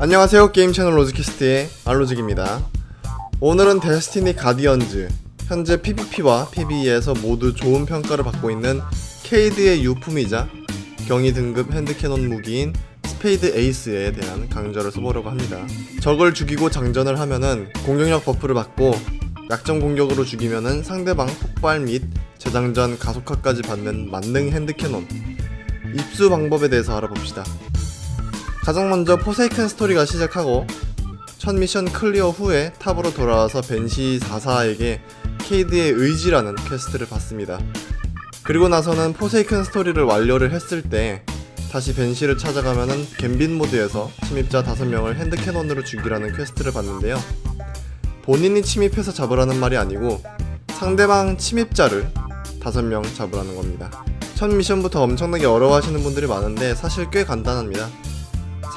안녕하세요 게임 채널 로즈캐스트의 알로직입니다. 오늘은 데스티니 가디언즈 현재 PVP와 PVE에서 모두 좋은 평가를 받고 있는 케이드의 유품이자 경이 등급 핸드캐논 무기인 스페이드 에이스에 대한 강좌를 써보려고 합니다. 적을 죽이고 장전을 하면은 공격력 버프를 받고 약점 공격으로 죽이면은 상대방 폭발 및 재장전 가속화까지 받는 만능 핸드캐논 입수 방법에 대해서 알아봅시다 가장 먼저 포세이큰 스토리가 시작하고 첫 미션 클리어 후에 탑으로 돌아와서 벤시 44에게 케이드의 의지라는 퀘스트를 받습니다. 그리고 나서는 포세이큰 스토리를 완료를 했을 때 다시 벤시를 찾아가면은 갬빈 모드에서 침입자 5명을 핸드캐논으로 죽이라는 퀘스트를 받는데요. 본인이 침입해서 잡으라는 말이 아니고 상대방 침입자를 5명 잡으라는 겁니다. 첫 미션부터 엄청나게 어려워하시는 분들이 많은데 사실 꽤 간단합니다.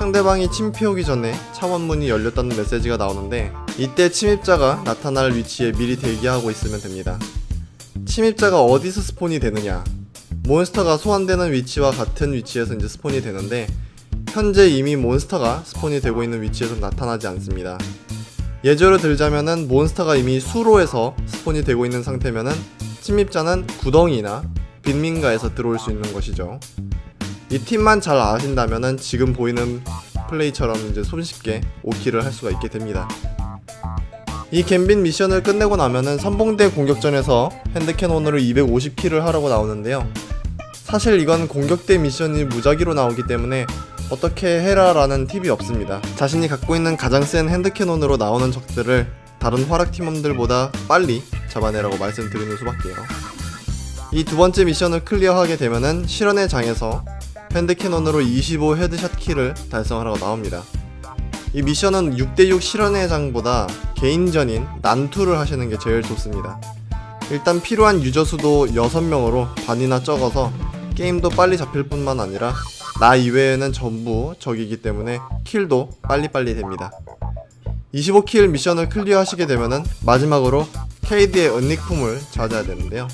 상대방이 침입해오기 전에 차원문이 열렸다는 메시지가 나오는데 이때 침입자가 나타날 위치에 미리 대기하고 있으면 됩니다. 침입자가 어디서 스폰이 되느냐 몬스터가 소환되는 위치와 같은 위치에서 이제 스폰이 되는데 현재 이미 몬스터가 스폰이 되고 있는 위치에서 나타나지 않습니다. 예제로 들자면은 몬스터가 이미 수로에서 스폰이 되고 있는 상태면은 침입자는 구덩이나 빈민가에서 들어올 수 있는 것이죠. 이 팀만 잘 아신다면은 지금 보이는 플레이처럼 이제 손쉽게 5킬을 할 수가 있게 됩니다. 이 갬빈 미션을 끝내고 나면은 선봉대 공격전에서 핸드캐논으로 250킬을 하라고 나오는데요. 사실 이건 공격대 미션이 무작위로 나오기 때문에 어떻게 해라라는 팁이 없습니다. 자신이 갖고 있는 가장 센 핸드캐논으로 나오는 적들을 다른 화락 팀원들보다 빨리 잡아내라고 말씀드리는 수밖에요. 이 두 번째 미션을 클리어하게 되면은 실현의 장에서 핸드캐논으로 25 헤드샷 킬을 달성하라고 나옵니다. 이 미션은 6대6 실현의 장보다 개인전인 난투를 하시는 게 제일 좋습니다. 일단 필요한 유저 수도 6명으로 반이나 적어서 게임도 빨리 잡힐 뿐만 아니라 나 이외에는 전부 적이기 때문에 킬도 빨리빨리 됩니다. 25킬 미션을 클리어 하시게 되면은 마지막으로 KD의 은닉품을 찾아야 되는데요.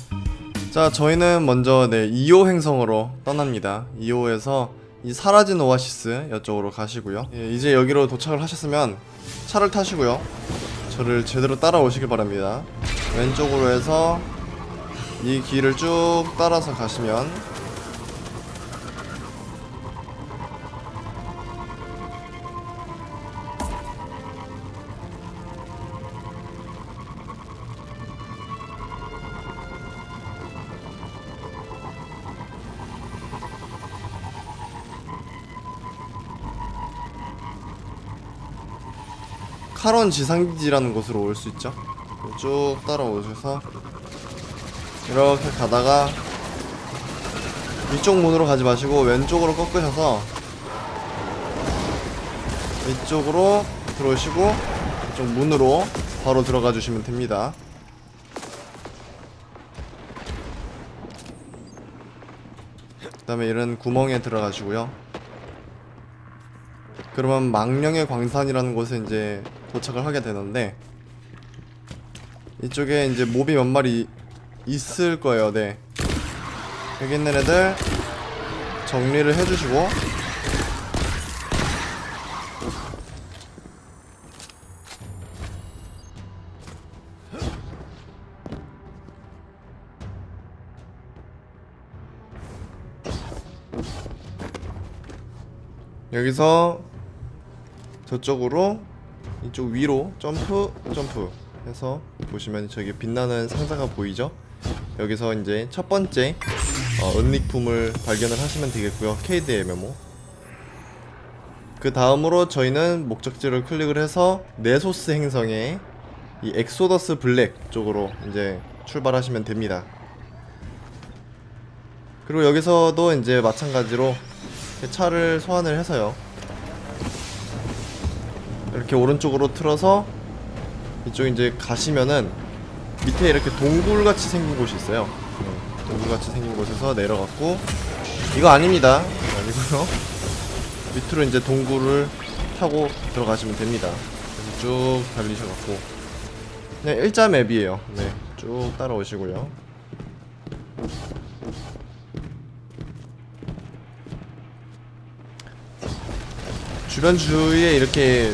자, 저희는 먼저 네 2호 행성으로 떠납니다. 2호에서 이 사라진 오아시스 이쪽으로 가시고요. 예, 이제 여기로 도착을 하셨으면 차를 타시고요. 저를 제대로 따라오시길 바랍니다. 왼쪽으로 해서 이 길을 쭉 따라서 가시면 카론 지상기지라는 곳으로 올 수 있죠. 쭉 따라오셔서 이렇게 가다가 이쪽 문으로 가지 마시고 왼쪽으로 꺾으셔서 이쪽으로 들어오시고 이쪽 문으로 바로 들어가 주시면 됩니다. 그 다음에 이런 구멍에 들어가시고요. 그러면 망령의 광산이라는 곳에 이제 도착을 하게 되는데 이쪽에 이제 몹이 몇 마리 있을 거예요. 네. 여기 있는 애들 정리를 해주시고 여기서 저쪽으로 이쪽 위로 점프 점프 해서 보시면 저기 빛나는 상자가 보이죠? 여기서 이제 첫 번째 어, 은닉품을 발견을 하시면 되겠고요. KD의 메모. 그 다음으로 저희는 목적지를 클릭을 해서 네소스 행성의 이 엑소더스 블랙 쪽으로 이제 출발하시면 됩니다. 그리고 여기서도 이제 마찬가지로 차를 소환을 해서요. 이렇게 오른쪽으로 틀어서 이쪽 이제 가시면은 밑에 이렇게 동굴같이 생긴 곳이 있어요. 네, 동굴같이 생긴 곳에서 내려갔고 이거 아닙니다. 아니고요. 밑으로 이제 동굴을 타고 들어가시면 됩니다. 그래서 쭉 달리셔갖고 네 일자 맵이에요. 네, 쭉 따라오시고요. 주변 주위에 이렇게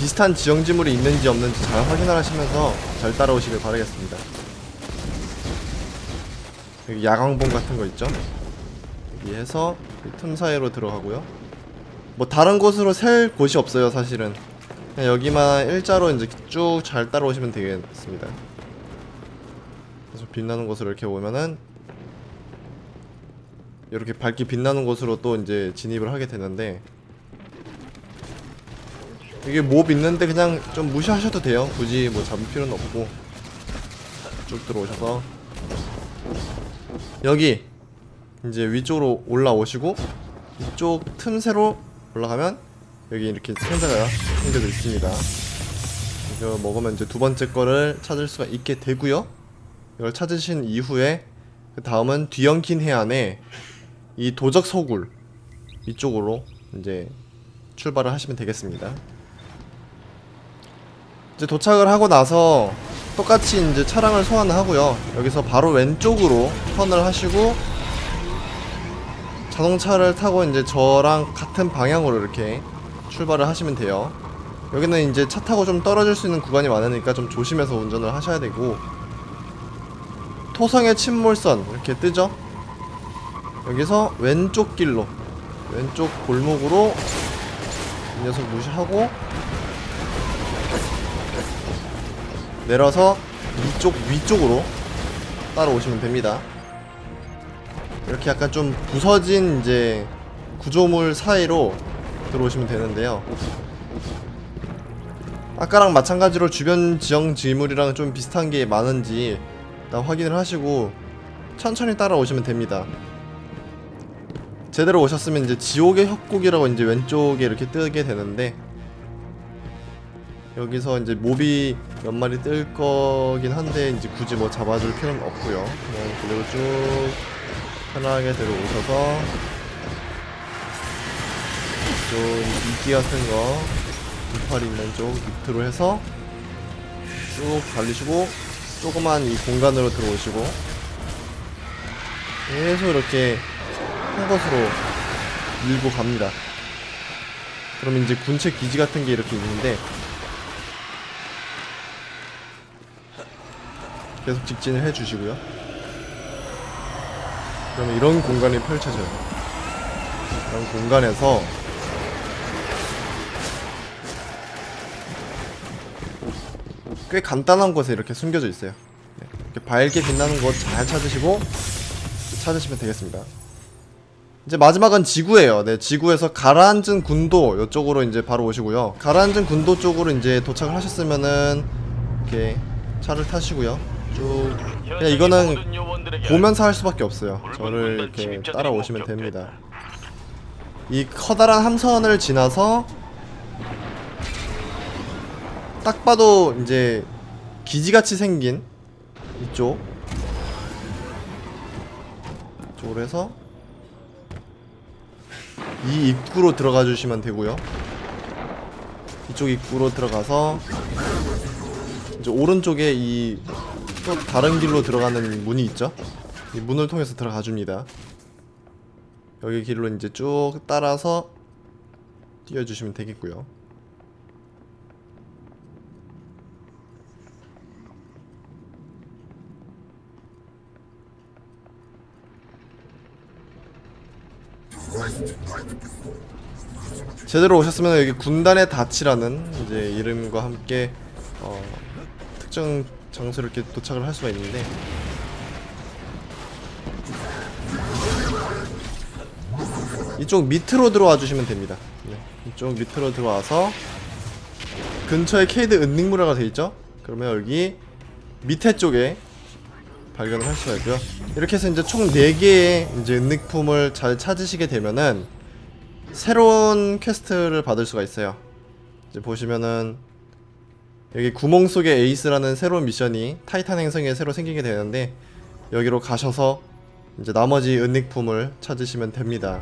비슷한 지형지물이 있는지 없는지 잘 확인을 하시면서 잘 따라오시길 바라겠습니다. 여기 야광봉 같은 거 있죠? 여기 해서 이틈 사이로 들어가고요. 뭐 다른 곳으로 셀 곳이 없어요, 사실은. 그냥 여기만 일자로 이제 쭉 잘 따라오시면 되겠습니다. 그래서 빛나는 곳으로 이렇게 오면은 이렇게 밝게 빛나는 곳으로 또 이제 진입을 하게 되는데 이게 몹 있는데 그냥 좀 무시하셔도 돼요. 굳이 뭐 잡을 필요는 없고 쭉 들어오셔서 여기 이제 위쪽으로 올라오시고 이쪽 틈새로 올라가면 여기 이렇게 상자가 생겨져 있습니다. 이거 먹으면 이제 두 번째 거를 찾을 수가 있게 되고요. 이걸 찾으신 이후에 그 다음은 뒤엉킨 해안에 이 도적 소굴 이쪽으로 이제 출발을 하시면 되겠습니다. 이제 도착을 하고 나서 똑같이 이제 차량을 소환하고요. 여기서 바로 왼쪽으로 턴을 하시고 자동차를 타고 이제 저랑 같은 방향으로 이렇게 출발을 하시면 돼요. 여기는 이제 차 타고 좀 떨어질 수 있는 구간이 많으니까 좀 조심해서 운전을 하셔야 되고 토성의 침몰선 이렇게 뜨죠? 여기서 왼쪽 길로 왼쪽 골목으로 이 녀석 무시하고 내려서 이쪽 위쪽으로 따라오시면 됩니다. 이렇게 약간 좀 부서진 이제 구조물 사이로 들어오시면 되는데요. 아까랑 마찬가지로 주변 지형 지물이랑 좀 비슷한 게 많은지 일단 확인을 하시고 천천히 따라오시면 됩니다. 제대로 오셨으면 이제 지옥의 협곡이라고 이제 왼쪽에 이렇게 뜨게 되는데 여기서 이제 몹이 몇 마리 뜰 거긴 한데 이제 굳이 뭐 잡아줄 필요는 없고요. 그냥 그대로 쭉 편하게 들어오셔서 좀 이끼 같은 거 이파리 있는 쪽 밑으로 해서 쭉 달리시고 조그만 이 공간으로 들어오시고 계속 이렇게 한 곳으로 밀고 갑니다. 그럼 이제 군체 기지 같은 게 이렇게 있는데 계속 직진을 해주시고요. 그러면 이런 공간이 펼쳐져요. 이런 공간에서 꽤 간단한 곳에 이렇게 숨겨져 있어요. 네, 이렇게 밝게 빛나는 곳 잘 찾으시고 찾으시면 되겠습니다. 이제 마지막은 지구예요. 네, 지구에서 가라앉은 군도 이쪽으로 이제 바로 오시고요. 가라앉은 군도 쪽으로 이제 도착을 하셨으면은 이렇게 차를 타시고요. 쭉 그냥 이거는 보면서 할 수밖에 없어요. 저를 이렇게 따라오시면 됩니다. 이 커다란 함선을 지나서 딱 봐도 이제 기지같이 생긴 이쪽 이쪽으로 해서 이 입구로 들어가 주시면 되고요. 이쪽 입구로 들어가서 이제 오른쪽에 이 또 다른 길로 들어가는 문이 있죠. 이 문을 통해서 들어가 줍니다. 여기 길로 이제 쭉 따라서 뛰어주시면 되겠고요. 제대로 오셨으면 여기 군단의 닻이라는 이제 이름과 함께 어, 특정 장소로 이렇게 도착을 할 수가 있는데 이쪽 밑으로 들어와 주시면 됩니다. 네, 이쪽 밑으로 들어와서 근처에 케이드 은닉무라가 돼 있죠? 그러면 여기 밑에 쪽에 발견을 할 수가 있고요. 이렇게 해서 이제 총 4개의 이제 은닉품을 잘 찾으시게 되면은 새로운 퀘스트를 받을 수가 있어요. 이제 보시면은 여기 구멍 속의 에이스라는 새로운 미션이 타이탄 행성에 새로 생기게 되는데 여기로 가셔서 이제 나머지 은닉품을 찾으시면 됩니다.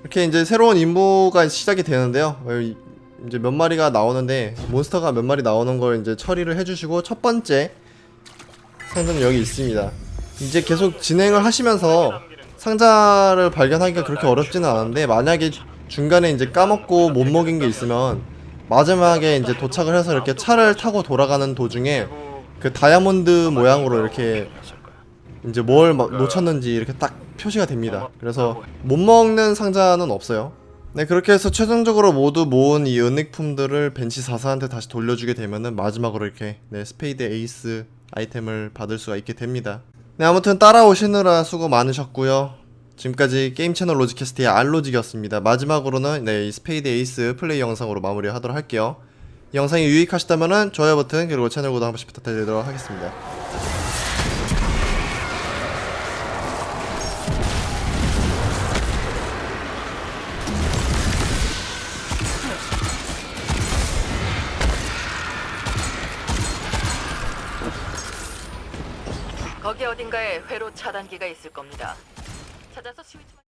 이렇게 이제 새로운 임무가 시작이 되는데요. 어, 이- 이제 몇 마리가 나오는데 몬스터가 몇 마리 나오는 걸 이제 처리를 해주시고 첫 번째 상점은 여기 있습니다. 이제 계속 진행을 하시면서 상자를 발견하기가 그렇게 어렵지는 않은데 만약에 중간에 이제 까먹고 못 먹인 게 있으면 마지막에 이제 도착을 해서 이렇게 차를 타고 돌아가는 도중에 그 다이아몬드 모양으로 이렇게 이제 뭘막 놓쳤는지 이렇게 딱 표시가 됩니다. 그래서 못 먹는 상자는 없어요. 네 그렇게 해서 최종적으로 모두 모은 이 은닉품들을 벤치 4사한테 다시 돌려주게 되면은 마지막으로 이렇게 네 스페이드 에이스 아이템을 받을 수가 있게 됩니다. 네 아무튼 따라오시느라 수고 많으셨고요. 지금까지 게임 채널 로지캐스트의 알로직이었습니다. 마지막으로는 네, 이 스페이드 에이스 플레이 영상으로 마무리하도록 할게요. 이 영상이 유익하셨다면 좋아요 버튼 그리고 채널 구독 한 번씩 부탁드리도록 하겠습니다. 거기 어딘가에 회로 차단기가 있을 겁니다. 찾아서 스위치